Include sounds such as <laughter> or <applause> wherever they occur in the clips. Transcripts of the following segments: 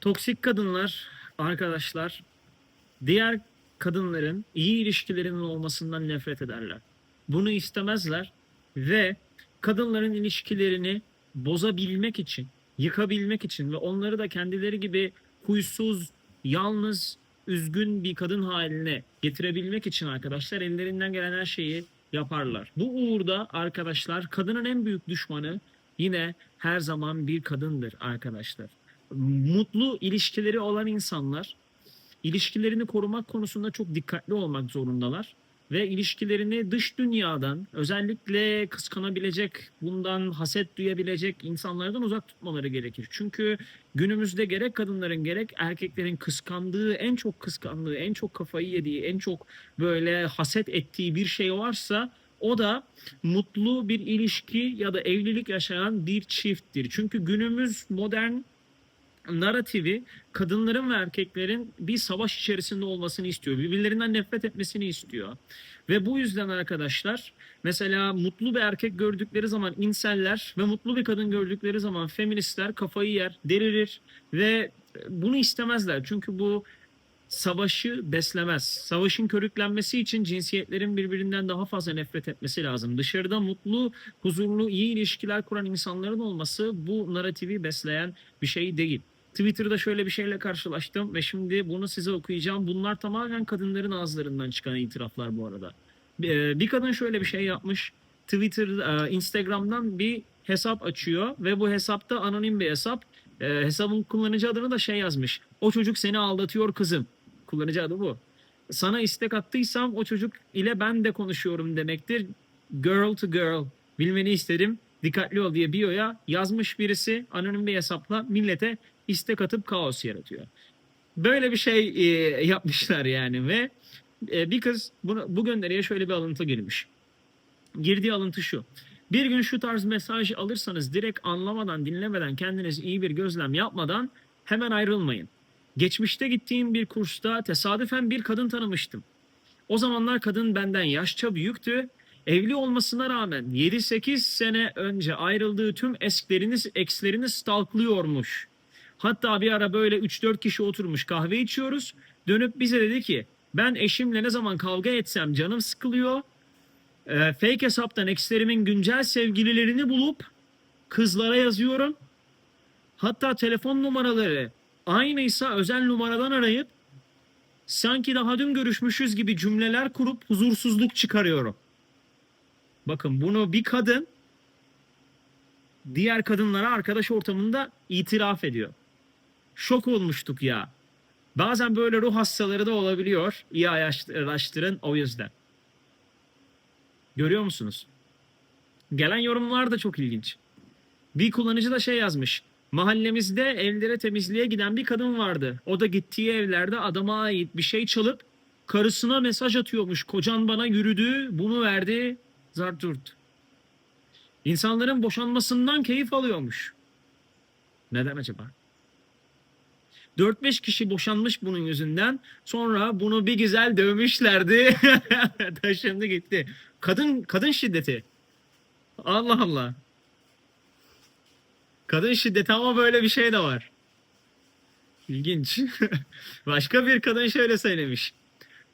Toksik kadınlar arkadaşlar diğer kadınların iyi ilişkilerinin olmasından nefret ederler. Bunu istemezler ve kadınların ilişkilerini bozabilmek için, yıkabilmek için ve onları da kendileri gibi huysuz, yalnız, üzgün bir kadın haline getirebilmek için arkadaşlar ellerinden gelen her şeyi yaparlar. Bu uğurda arkadaşlar kadının en büyük düşmanı yine her zaman bir kadındır arkadaşlar. Mutlu ilişkileri olan insanlar ilişkilerini korumak konusunda çok dikkatli olmak zorundalar ve ilişkilerini dış dünyadan özellikle kıskanabilecek, bundan haset duyabilecek insanlardan uzak tutmaları gerekir. Çünkü günümüzde gerek kadınların gerek erkeklerin kıskandığı, en çok kıskandığı, en çok kafayı yediği, en çok böyle haset ettiği bir şey varsa o da mutlu bir ilişki ya da evlilik yaşayan bir çifttir. Çünkü günümüz modern narratifi kadınların ve erkeklerin bir savaş içerisinde olmasını istiyor. Birbirlerinden nefret etmesini istiyor. Ve bu yüzden arkadaşlar mesela mutlu bir erkek gördükleri zaman inseller ve mutlu bir kadın gördükleri zaman feministler kafayı yer, delirir ve bunu istemezler. Çünkü bu savaşı beslemez. Savaşın körüklenmesi için cinsiyetlerin birbirinden daha fazla nefret etmesi lazım. Dışarıda mutlu, huzurlu, iyi ilişkiler kuran insanların olması bu narratifi besleyen bir şey değil. Twitter'da şöyle bir şeyle karşılaştım ve şimdi bunu size okuyacağım. Bunlar tamamen kadınların ağızlarından çıkan itiraflar bu arada. Bir bir kadın şöyle bir şey yapmış. Twitter, e, Instagram'dan bir hesap açıyor ve bu hesapta anonim bir hesap. E, Hesabın kullanıcı adını da şey yazmış. O çocuk seni aldatıyor kızım. Kullanıcı adı bu. Sana istek attıysam o çocuk ile ben de konuşuyorum demektir. Girl to girl. Bilmeni isterim. Dikkatli ol diye bio'ya yazmış birisi anonim bir hesapla millete istek atıp kaos yaratıyor. Böyle bir şey e, yapmışlar yani ve e, bir kız bunu, bu gönderiye şöyle bir alıntı girmiş. Girdiği alıntı şu. Bir gün şu tarz mesaj alırsanız direkt anlamadan, dinlemeden, kendiniz iyi bir gözlem yapmadan hemen ayrılmayın. Geçmişte gittiğim bir kursta tesadüfen bir kadın tanımıştım. O zamanlar kadın benden yaşça büyüktü. Evli olmasına rağmen 7-8 sene önce ayrıldığı tüm eskilerini, ekslerini stalklıyormuş. Hatta bir ara böyle 3-4 kişi oturmuş kahve içiyoruz. Dönüp bize dedi ki ben eşimle ne zaman kavga etsem canım sıkılıyor. Ee, fake hesaptan ekslerimin güncel sevgililerini bulup kızlara yazıyorum. Hatta telefon numaraları aynıysa özel numaradan arayıp sanki daha dün görüşmüşüz gibi cümleler kurup huzursuzluk çıkarıyorum. Bakın bunu bir kadın diğer kadınlara arkadaş ortamında itiraf ediyor. Şok olmuştuk ya. Bazen böyle ruh hastaları da olabiliyor. İyi araştırın o yüzden. Görüyor musunuz? Gelen yorumlar da çok ilginç. Bir kullanıcı da şey yazmış. Mahallemizde evlere temizliğe giden bir kadın vardı. O da gittiği evlerde adama ait bir şey çalıp karısına mesaj atıyormuş. Kocan bana yürüdü, bunu verdi. Zarturt. İnsanların boşanmasından keyif alıyormuş. Neden acaba? 4-5 kişi boşanmış bunun yüzünden. Sonra bunu bir güzel dövmüşlerdi. <laughs> Taşındı gitti. Kadın kadın şiddeti. Allah Allah. Kadın şiddeti ama böyle bir şey de var. İlginç. <laughs> Başka bir kadın şöyle söylemiş.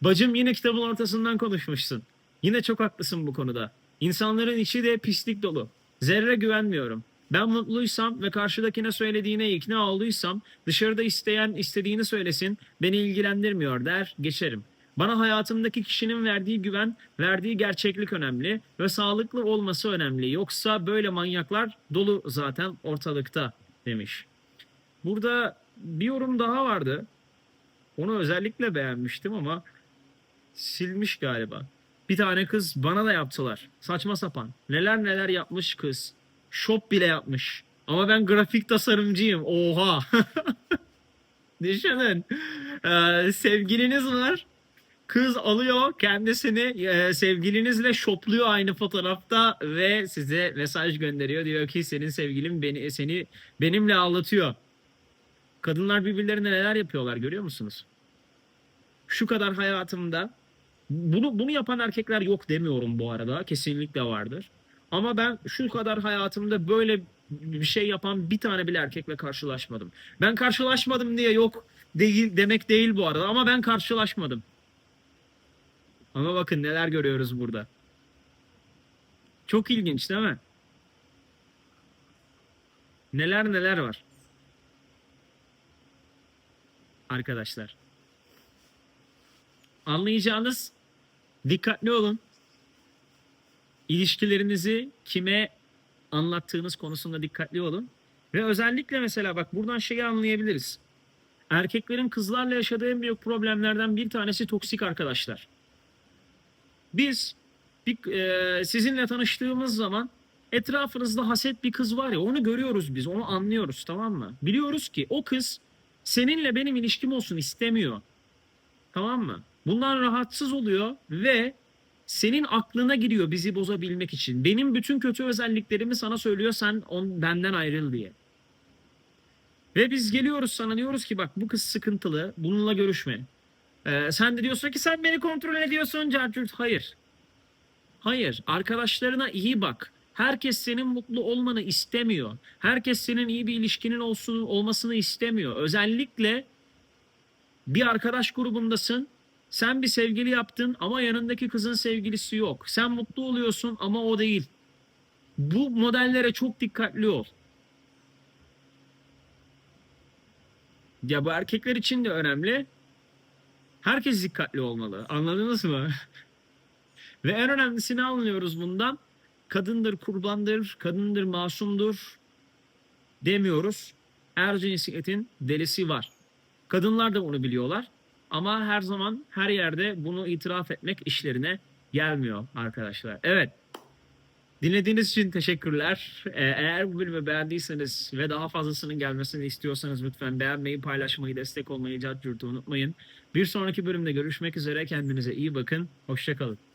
Bacım yine kitabın ortasından konuşmuşsun. Yine çok haklısın bu konuda. İnsanların içi de pislik dolu. Zerre güvenmiyorum. Ben mutluysam ve karşıdakine söylediğine ikna olduysam dışarıda isteyen istediğini söylesin beni ilgilendirmiyor der geçerim. Bana hayatımdaki kişinin verdiği güven, verdiği gerçeklik önemli ve sağlıklı olması önemli. Yoksa böyle manyaklar dolu zaten ortalıkta demiş. Burada bir yorum daha vardı. Onu özellikle beğenmiştim ama silmiş galiba. Bir tane kız bana da yaptılar. Saçma sapan. Neler neler yapmış kız. Shop bile yapmış. Ama ben grafik tasarımcıyım. Oha. <laughs> Düşünün. Ee, sevgiliniz var. Kız alıyor kendisini e, sevgilinizle shopluyor aynı fotoğrafta ve size mesaj gönderiyor. Diyor ki senin sevgilin beni seni benimle ağlatıyor. Kadınlar birbirlerine neler yapıyorlar görüyor musunuz? Şu kadar hayatımda bunu bunu yapan erkekler yok demiyorum bu arada. Kesinlikle vardır. Ama ben şu kadar hayatımda böyle bir şey yapan bir tane bile erkekle karşılaşmadım. Ben karşılaşmadım diye yok değil demek değil bu arada ama ben karşılaşmadım. Ama bakın neler görüyoruz burada. Çok ilginç değil mi? Neler neler var. Arkadaşlar. Anlayacağınız dikkatli olun. İlişkilerinizi kime anlattığınız konusunda dikkatli olun. Ve özellikle mesela bak buradan şeyi anlayabiliriz. Erkeklerin kızlarla yaşadığı en büyük problemlerden bir tanesi toksik arkadaşlar. Biz bir, e, sizinle tanıştığımız zaman etrafınızda haset bir kız var ya onu görüyoruz biz onu anlıyoruz tamam mı? Biliyoruz ki o kız seninle benim ilişkim olsun istemiyor. Tamam mı? Bundan rahatsız oluyor ve senin aklına giriyor bizi bozabilmek için. Benim bütün kötü özelliklerimi sana söylüyor sen on, benden ayrıl diye. Ve biz geliyoruz sana diyoruz ki bak bu kız sıkıntılı bununla görüşme. Ee, sen de diyorsun ki sen beni kontrol ediyorsun Carcurt. Hayır. Hayır. Arkadaşlarına iyi bak. Herkes senin mutlu olmanı istemiyor. Herkes senin iyi bir ilişkinin olsun olmasını istemiyor. Özellikle bir arkadaş grubundasın. Sen bir sevgili yaptın ama yanındaki kızın sevgilisi yok. Sen mutlu oluyorsun ama o değil. Bu modellere çok dikkatli ol. Ya bu erkekler için de önemli. Herkes dikkatli olmalı. Anladınız mı? <laughs> Ve en önemlisini anlıyoruz bundan. Kadındır kurbandır, kadındır masumdur demiyoruz. Her cinsiyetin delisi var. Kadınlar da bunu biliyorlar. Ama her zaman her yerde bunu itiraf etmek işlerine gelmiyor arkadaşlar. Evet. Dinlediğiniz için teşekkürler. Ee, Eğer bu bölümü beğendiyseniz ve daha fazlasının gelmesini istiyorsanız lütfen beğenmeyi, paylaşmayı, destek olmayı, cart unutmayın. Bir sonraki bölümde görüşmek üzere. Kendinize iyi bakın. Hoşçakalın.